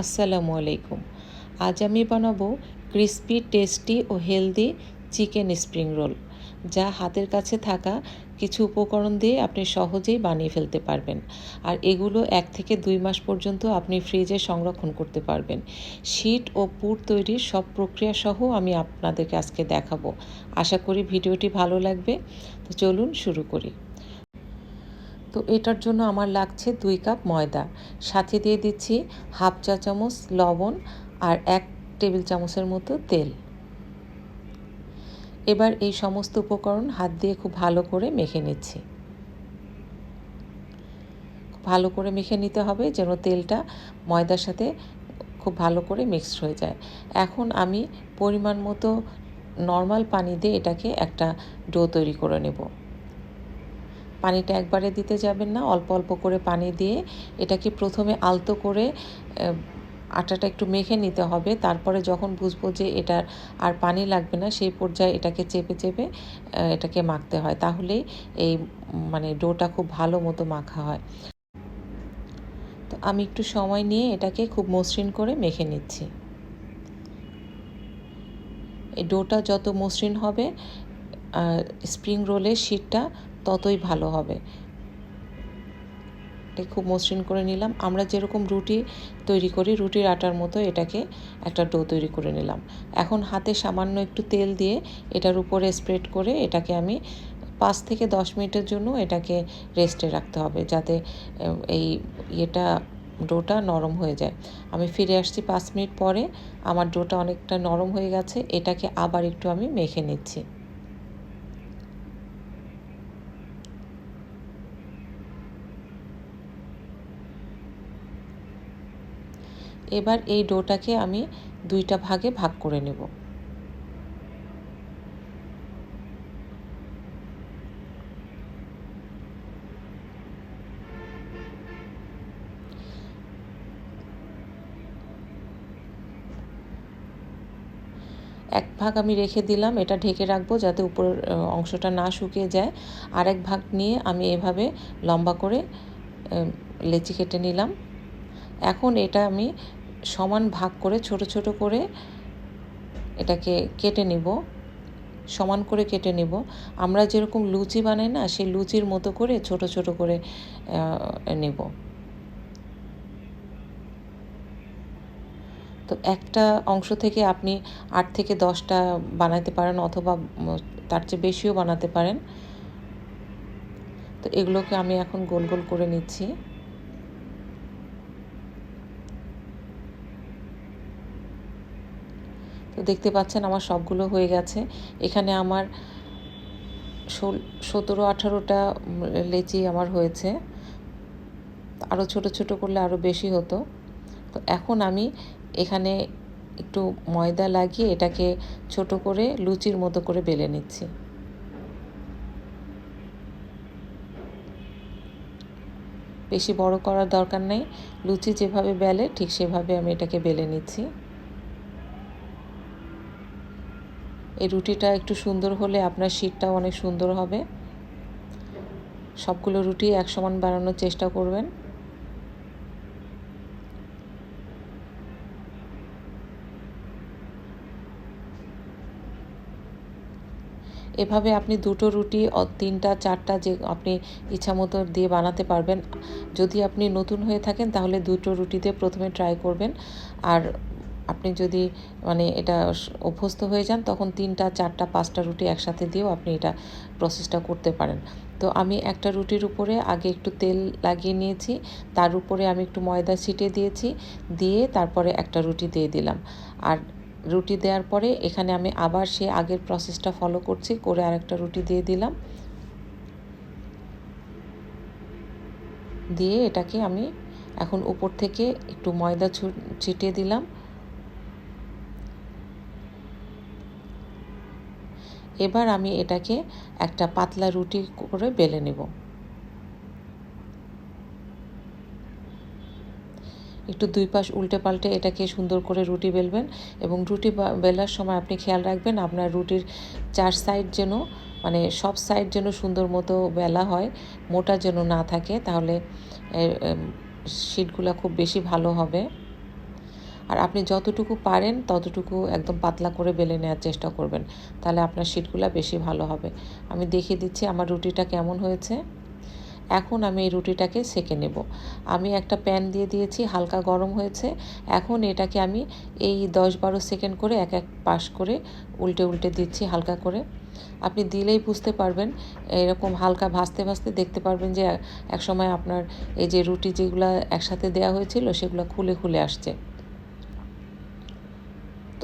আসসালামু আলাইকুম। আজ আমি বানাবো ক্রিস্পি, টেস্টি ও হেলদি চিকেন স্প্রিং রোল, যা হাতের কাছে থাকা কিছু উপকরণ দিয়ে আপনি সহজেই বানিয়ে ফেলতে পারবেন। আর এগুলো এক থেকে দুই মাস পর্যন্ত আপনি ফ্রিজে সংরক্ষণ করতে পারবেন। শীট ও পুর তৈরির সব প্রক্রিয়া সহ আমি আপনাদেরকে আজকে দেখাবো। আশা করি ভিডিওটি ভালো লাগবে। তো চলুন শুরু করি। তো এটার জন্য আমার লাগছে দুই কাপ ময়দা। সাথে দিয়ে দিচ্ছি হাফ চা চামচ লবণ আর এক টেবিল চামচের মতো তেল। এবার এই সমস্ত উপকরণ হাত দিয়ে খুব ভালো করে মেখে নিচ্ছি। ভালো করে মেখে নিতে হবে যেন তেলটা ময়দার সাথে খুব ভালো করে মিক্সড হয়ে যায়। এখন আমি পরিমাণ মতো নর্মাল পানি দিয়ে এটাকে একটা ডো তৈরি করে নেব। পানিটা একবারে দিতে যাবেন না, অল্প অল্প করে পানি দিয়ে এটাকে প্রথমে আলতো করে আটাটা একটু মেখে নিতে হবে। তারপরে যখন বুঝব যে এটার আর পানি লাগবে না, সেই পর্যায়ে এটাকে চেপে চেপে এটাকে মাখতে হয়। তাহলেই এই মানে ডোটা খুব ভালো মতো মাখা হয়। তো আমি একটু সময় নিয়ে এটাকে খুব মসৃণ করে মেখে নিচ্ছি। এই ডোটা যত মসৃণ হবে স্প্রিং রোলের শীটটা ততই ভালো হবে। এটা খুব মসৃণ করে নিলাম। আমরা যেরকম রুটি তৈরি করি, রুটির আটার মতো এটাকে একটা ডো তৈরি করে নিলাম। এখন হাতে সামান্য একটু তেল দিয়ে এটার উপরে স্প্রেড করে এটাকে আমি পাঁচ থেকে দশ মিনিটের জন্য এটাকে রেস্টে রাখতে হবে যাতে এই ইয়েটা, ডোটা নরম হয়ে যায়। আমি ফিরে আসছি পাঁচ মিনিট পরে। আমার ডোটা অনেকটা নরম হয়ে গেছে। এটাকে আবার একটু আমি মেখে নিচ্ছি। এবার এই ডোটাকে আমি দুইটা ভাগে ভাগ করে নেব। এক ভাগ আমি রেখে দিলাম, এটা ঢেকে রাখব যাতে উপরের অংশটা না শুকিয়ে যায়। আর এক ভাগ নিয়ে আমি এভাবে লম্বা করে লেচি কেটে নিলাম। এখন এটা আমি সমান ভাগ করে, ছোট ছোট করে এটাকে কেটে নিব। সমান করে কেটে নেব। আমরা যেরকম লুচি বানাই না, সেই লুচির মতো করে ছোট ছোট করে নেব। তো একটা অংশ থেকে আপনি আট থেকে দশটা বানাতে পারেন অথবা তার চেয়ে বেশিও বানাতে পারেন। তো এগুলোকে আমি এখন গোল গোল করে নিচ্ছি। তো দেখতে পাচ্ছেন আমার সবগুলো হয়ে গেছে। এখানে আমার সতেরো, আঠারোটা লেচি আমার হয়েছে। আরও ছোট ছোট করলে আরও বেশি হতো। তো এখন আমি এখানে একটু ময়দা লাগিয়ে এটাকে ছোট করে লুচির মতো করে বেলে নিচ্ছি। বেশি বড় করার দরকার নেই। লুচি যেভাবে বেলে ঠিক সেভাবে আমি এটাকে বেলে নিচ্ছি। এই রুটিটা একটু সুন্দর হলে আপনার শীতটাও অনেক সুন্দর হবে। সবগুলো রুটি এক সমান বানানোর চেষ্টা করবেন। এভাবে আপনি দুটো রুটি তিনটা, চারটা যে আপনি ইচ্ছা মতো দিয়ে বানাতে পারবেন। যদি আপনি নতুন হয়ে থাকেন তাহলে দুটো রুটিতে প্রথমে ট্রাই করবেন। আর আপনি যদি মানে এটা অভ্যস্ত হয়ে যান, তখন তিনটা, চারটা, পাঁচটা রুটি একসাথে দিয়েও আপনি এটা প্রসেসটা করতে পারেন। তো আমি একটা রুটির উপরে আগে একটু তেল লাগিয়ে নিয়েছি, তার উপরে আমি একটু ময়দা ছিটিয়ে দিয়েছি, দিয়ে তারপরে একটা রুটি দিয়ে দিলাম। আর রুটি দেওয়ার পরে এখানে আমি আবার সে আগের প্রসেসটা ফলো করছি, করে আরেকটা রুটি দিয়ে দিলাম। দিয়ে এটাকে আমি এখন উপর থেকে একটু ময়দা ছিটিয়ে দিলাম। এবার আমি এটাকে একটা পাতলা রুটি করে বেলে নেব। একটু দুই পাশ উল্টে পাল্টে এটাকে সুন্দর করে রুটি বেলবেন এবং রুটি বেলার সময় আপনি খেয়াল রাখবেন আপনার রুটির চার সাইড যেন মানে সব সাইড যেন সুন্দর মতো বেলা হয়, মোটা যেন না থাকে, তাহলে শিটগুলো খুব বেশি ভালো হবে। আর আপনি যতটুকু পারেন, ততটুকু একদম পাতলা করে বেলে নেওয়ার চেষ্টা করবেন। তাহলে আপনার শিটগুলো বেশি ভালো হবে। আমি দেখিয়ে দিচ্ছি আমার রুটিটা কেমন হয়েছে। এখন আমি এই রুটিটাকে সেকে নেব। আমি একটা প্যান দিয়ে দিয়েছি, হালকা গরম হয়েছে। এখন এটাকে আমি এই দশ বারো সেকেন্ড করে এক এক পাশ করে উল্টে উল্টে দিচ্ছি হালকা করে। আপনি দিলেই বুঝতে পারবেন, এরকম হালকা ভাজতে ভাজতে দেখতে পারবেন যে, এক সময় আপনার এই যে রুটি যেগুলো একসাথে দেওয়া হয়েছিল, সেগুলো খুলে খুলে আসছে।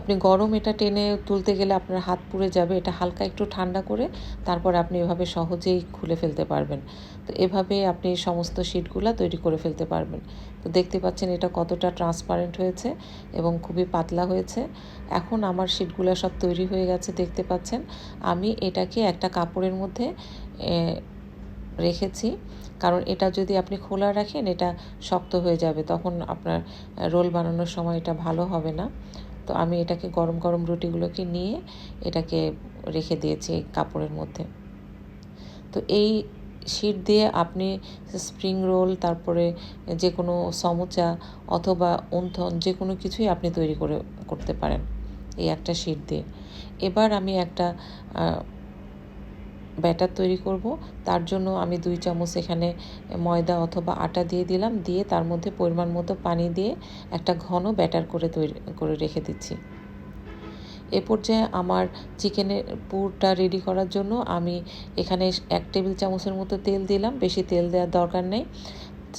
আপনি গরম এটা টেনে তুলতে গেলে আপনার হাত পুড়ে যাবে, এটা হালকা একটু ঠান্ডা করে তারপর আপনি এভাবে সহজেই খুলে ফেলতে পারবেন। তো এভাবে আপনি সমস্ত শিটগুলো তৈরি করে ফেলতে পারবেন। তো দেখতে পাচ্ছেন এটা কতটা ট্রান্সপারেন্ট হয়েছে এবং খুবই পাতলা হয়েছে। এখন আমার শিটগুলো সব তৈরি হয়ে গেছে, দেখতে পাচ্ছেন। আমি এটাকে একটা কাপড়ের মধ্যে রেখেছি। কারণ এটা যদি আপনি খোলা রাখেন, এটা শক্ত হয়ে যাবে। তখন আপনার রোল বানানোর সময় এটা ভালো হবে না। তো আমি এটাকে গরম গরম রুটিগুলোকে নিয়ে এটাকে রেখে দিয়েছি কাপড়ের মধ্যে। তো এই শীত দিয়ে আপনি স্প্রিং রোল, তারপরে যে কোনো সমোচা অথবা উন্থন যে কোনো কিছুই আপনি তৈরি করে, করতে পারেন এই একটা শিট দিয়ে। এবার আমি একটা ব্যাটার তৈরি করব। তার জন্য আমি দুই চামচ এখানে ময়দা অথবা আটা দিয়ে দিলাম। দিয়ে তার মধ্যে পরিমাণ মতো পানি দিয়ে একটা ঘন ব্যাটার করে তৈরি, করে রেখে দিচ্ছি। এ পর্যায়ে আমার চিকেনের পুরটা রেডি করার জন্য আমি এখানে এক টেবিল চামচের মতো তেল দিলাম। বেশি তেল দেওয়ার দরকার নেই।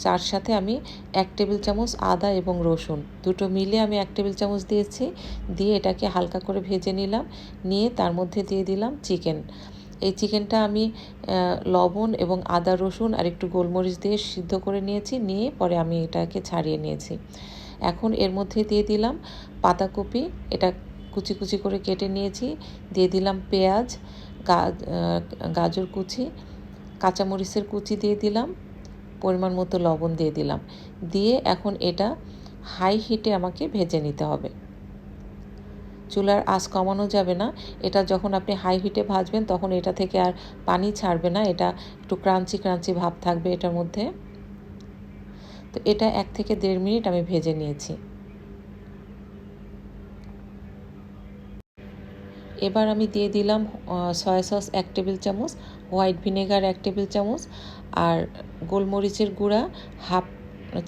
তার সাথে আমি এক টেবিল চামচ আদা এবং রসুন দুটো মিলে আমি এক টেবিল চামচ দিয়েছি। দিয়ে এটাকে হালকা করে ভেজে নিলাম। নিয়ে তার মধ্যে দিয়ে দিলাম চিকেন। এই চিকেনটা আমি লবণ এবং আদা, রসুন আর একটু গোলমরিচ দিয়ে সিদ্ধ করে নিয়েছি, নিয়ে পরে আমি এটাকে ছাড়িয়ে নিয়েছি। এখন এর মধ্যে দিয়ে দিলাম পাতাকপি, এটা কুচি কুচি করে কেটে নিয়েছি, দিয়ে দিলাম পেঁয়াজ গাজর কুচি, কাঁচামরিচের কুচি দিয়ে দিলাম, পরিমাণ মতো লবণ দিয়ে দিলাম। দিয়ে এখন এটা হাই হিটে আমাকে ভেজে নিতে হবে। চুলার আঁচ কমানো যাবে না। এটা যখন আপনি হাই হিটে ভাজবেন, তখন এটা থেকে আর পানি ছাড়বে না। এটা একটু ক্রাঞ্চি ক্রাঞ্চি ভাব থাকবে এটার মধ্যে। তো এটা এক থেকে দেড় মিনিট আমি ভেজে নিয়েছি। এবার আমি দিয়ে দিলাম সয়া সস এক টেবিল চামচ হোয়াইট ভিনেগার এক টেবিল চামচ, আর গোলমরিচের গুঁড়া হাফ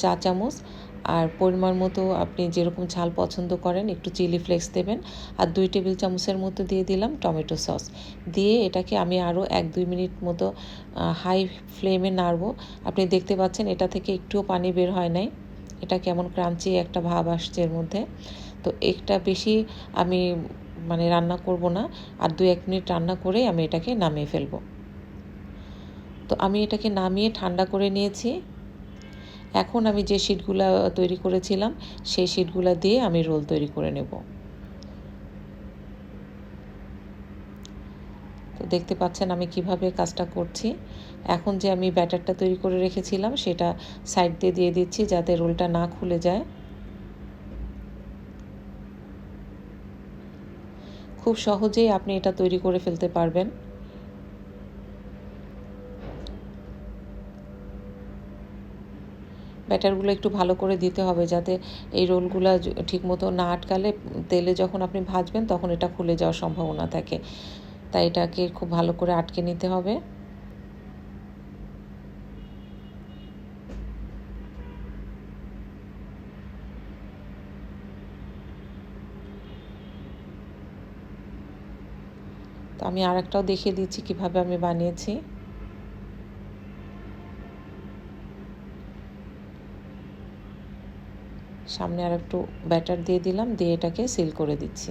চা চামচ আর পরিমাণ মতো আপনি যেরকম ঝাল পছন্দ করেন, একটু চিলি ফ্লেক্স দেবেন আর দুই টেবিল চামচের মতো দিয়ে দিলাম টমেটো সস। দিয়ে এটাকে আমি আরও এক দুই মিনিট মতো হাই ফ্লেমে নাড়ব। আপনি দেখতে পাচ্ছেন এটা থেকে একটুও পানি বের হয় নাই। এটা কেমন ক্রাঞ্চি একটা ভাব আসছে এর মধ্যে। তো একটা বেশি আমি মানে রান্না করব না আর দু এক মিনিট রান্না করেই আমি এটাকে নামিয়ে ফেলব। তো আমি এটাকে নামিয়ে ঠান্ডা করে নিয়েছি। এখন আমি যে শিটগুলো তৈরি করেছিলাম, সেই শিটগুলো দিয়ে আমি রোল তৈরি করে নেব। তো দেখতে পাচ্ছেন আমি কীভাবে কাজটা করছি। এখন যে আমি ব্যাটারটা তৈরি করে রেখেছিলাম, সেটা সাইড দিয়ে দিয়ে দিচ্ছি যাতে রোলটা না খুলে যায়। খুব সহজেই আপনি এটা তৈরি করে ফেলতে পারবেন। ব্যাটারগুলো একটু ভালো করে দিতে হবে যাতে এই রোলগুলো ঠিকমতো না আটকালে তেলে যখন আপনি ভাজবেন তখন এটা খুলে যাওয়ার সম্ভাবনা থাকে। তাই এটাকে খুব ভালো করে আটকে নিতে হবে। তো আমি আরেকটাও দেখিয়ে দিচ্ছি কীভাবে আমি বানিয়েছি। সামনে আর একটু ব্যাটার দিয়ে দিলাম, দিয়ে এটাকে সিল করে দিচ্ছি।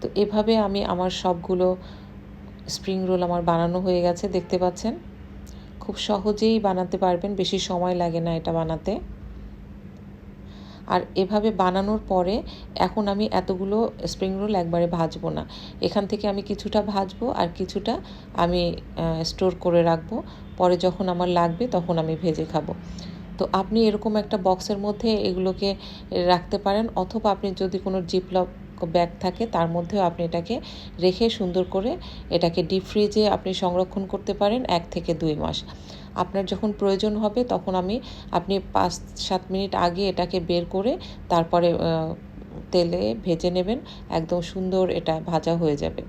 তো এভাবে আমি আমার সবগুলো স্প্রিং রোল আমার বানানো হয়ে গেছে, দেখতে পাচ্ছেন? খুব সহজেই বানাতে পারবেন, বেশি সময় লাগে না এটা বানাতে। আর এভাবে বানানোর পরে এখন আমি এতগুলো স্প্রিং রোল একবারে ভাজবো না। এখান থেকে আমি কিছুটা ভাজবো আর কিছুটা আমি স্টোর করে রাখব। পরে যখন আমার লাগবে তখন আমি ভেজে খাব। তো আপনি এরকম একটা বক্সের মধ্যে এগুলোকে রাখতে পারেন অথবা আপনি যদি কোনো জিপলক ব্যাগ থাকে তার মধ্যেও আপনি এটাকে রেখে সুন্দর করে এটাকে ডিপ ফ্রিজে আপনি সংরক্ষণ করতে পারেন এক থেকে দুই মাস। আপনার যখন প্রয়োজন হবে তখন আমি, আপনি পাঁচ সাত মিনিট আগে এটাকে বের করে তারপরে তেলে ভেজে নেবেন, একদম সুন্দর এটা ভাজা হয়ে যাবে।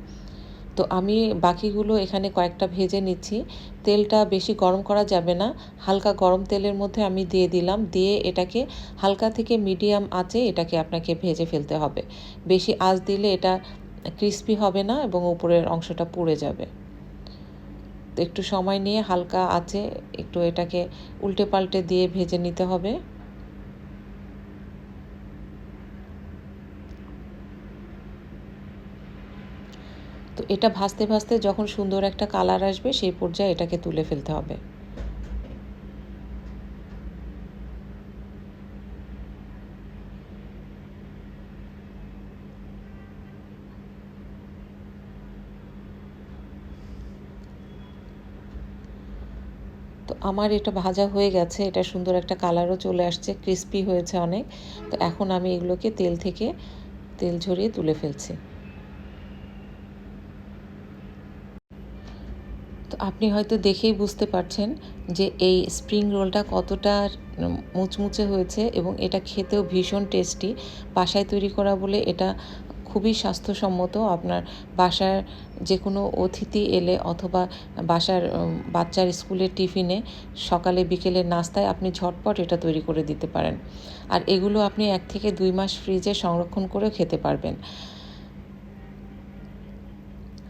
তো আমি বাকিগুলো এখানে কয়েকটা ভেজে নিচ্ছি। তেলটা বেশি গরম করা যাবে না। হালকা গরম তেলের মধ্যে আমি দিয়ে দিলাম। দিয়ে এটাকে হালকা থেকে মিডিয়াম আঁচে এটাকে আপনাকে ভেজে ফেলতে হবে। বেশি আঁচ দিলে এটা ক্রিস্পি হবে না এবং উপরের অংশটা পুড়ে যাবে। তো একটু সময় নিয়ে হালকা আঁচে একটু এটাকে উল্টে পাল্টে দিয়ে ভেজে নিতে হবে। তো এটা ভাজতে ভাজতে যখন সুন্দর একটা কালার আসবে, সেই পর্যায়ে এটাকে তুলে ফেলতে হবে। তো আমার এটা ভাজা হয়ে গেছে, এটা সুন্দর একটা কালারও চলে আসছে ক্রিস্পি হয়েছে অনেক। তো এখন আমি এগুলোকে তেল থেকে তেল ঝরিয়ে তুলে ফেলছি। আপনি হয়তো দেখেই বুঝতে পারছেন যে এই স্প্রিং রোলটা কতটা মুচমুচে হয়েছে এবং এটা খেতেও ভীষণ টেস্টি। বাসায় তৈরি করা বলে এটা খুবই স্বাস্থ্যসম্মত। আপনার বাসার যে কোনো অতিথি এলে অথবা বাসার বাচ্চার স্কুলের টিফিনে সকালে বিকেলের নাস্তায় আপনি ঝটপট এটা তৈরি করে দিতে পারেন। আর এগুলো আপনি এক থেকে দুই মাস ফ্রিজে সংরক্ষণ করেও খেতে পারবেন।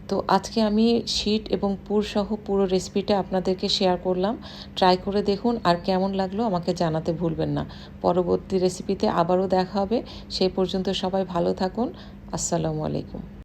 তো আজকে আমি শীট এবং পুর সহ পুরো রেসিপিটা আপনাদেরকে শেয়ার করলাম। ট্রাই করে দেখুন আর কেমন লাগল আমাকে জানাতে ভুলবেন না। পরবর্তী রেসিপিতে আবারও দেখা হবে। সেই পর্যন্ত সবাই ভালো থাকুন। আসসালামু আলাইকুম।